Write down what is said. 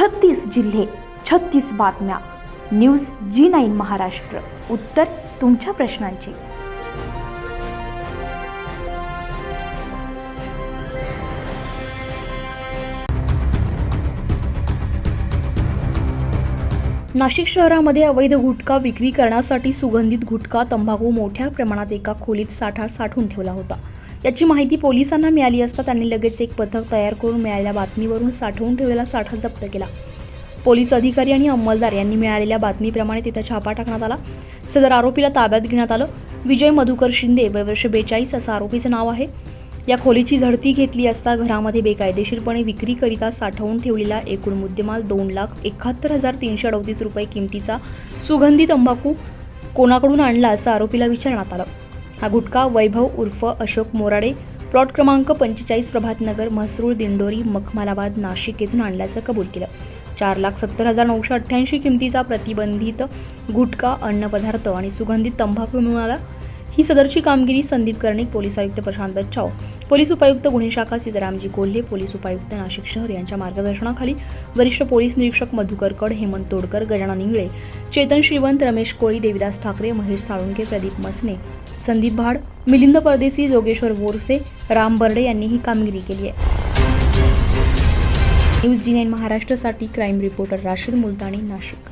छत्तीस जिल्हे छत्तीस बातम्या. News G nine Maharashtra. उत्तर तुमच्या प्रश्नांची. नाशिक शहरामध्ये अवैध गुटखा विक्री करण्यासाठी सुगंधित गुटखा तंबाखू मोठ्या प्रमाणात एका खोलीत साठा साठवून ठेवला होता. याची माहिती पोलिसांना मिळाली असता त्यांनी लगेच एक पथक तयार करून मिळालेल्या बातमीवरून साठवून ठेवलेला साठा जप्त केला. पोलीस अधिकारी आणि अंमलदार यांनी मिळालेल्या बातमीप्रमाणे तिथं छापा टाकण्यात आला. सदर आरोपीला ताब्यात घेण्यात आलं. विजय मधुकर शिंदे वय वर्ष बेचाळीस असं आरोपीचं नाव आहे. या खोलीची झडती घेतली असता घरामध्ये बेकायदेशीरपणे विक्रीकरिता साठवून ठेवलेला एकूण मुद्देमाल दोन लाख एकाहत्तर हजार तीनशे अडतीस रुपये किमतीचा सुगंधी तंबाखू कोणाकडून आणला असं आरोपीला विचारण्यात आलं. हा गुटखा वैभव उर्फ अशोक मोराडे प्लॉट क्रमांक पंचेचाळीस प्रभातनगर म्हसरूळ दिंडोरी मखमालाबाद नाशिक येथून आणल्याचं कबूल केलं. चार लाख सत्तर हजार नऊशे अठ्ठ्याऐंशी किमतीचा प्रतिबंधित गुटखा अन्नपदार्थ आणि सुगंधित तंबाखू मिळाला ही सदरची कामगिरी संदीप कर्णिक पोलीस आयुक्त प्रशांत बच्चाव पोलीस उपायुक्त गुन्हे शाखा सीतारामजी कोल्हे पोलीस उपायुक्त नाशिक शहर यांच्या मार्गदर्शनाखाली वरिष्ठ पोलीस निरीक्षक मधुकर कड हेमंत तोडकर गजानन इंगळे चेतन श्रीवंत रमेश कोळी देविदास ठाकरे महेश साळुंके प्रदीप मसने संदीप भाड मिलिंद परदेसी जोगेश्वर बोरसे राम बर्डे यांनी ही कामगिरी केली आहे. न्यूज जी नाईन महाराष्ट्रासाठी क्राईम रिपोर्टर राशीद मुलतानी नाशिक.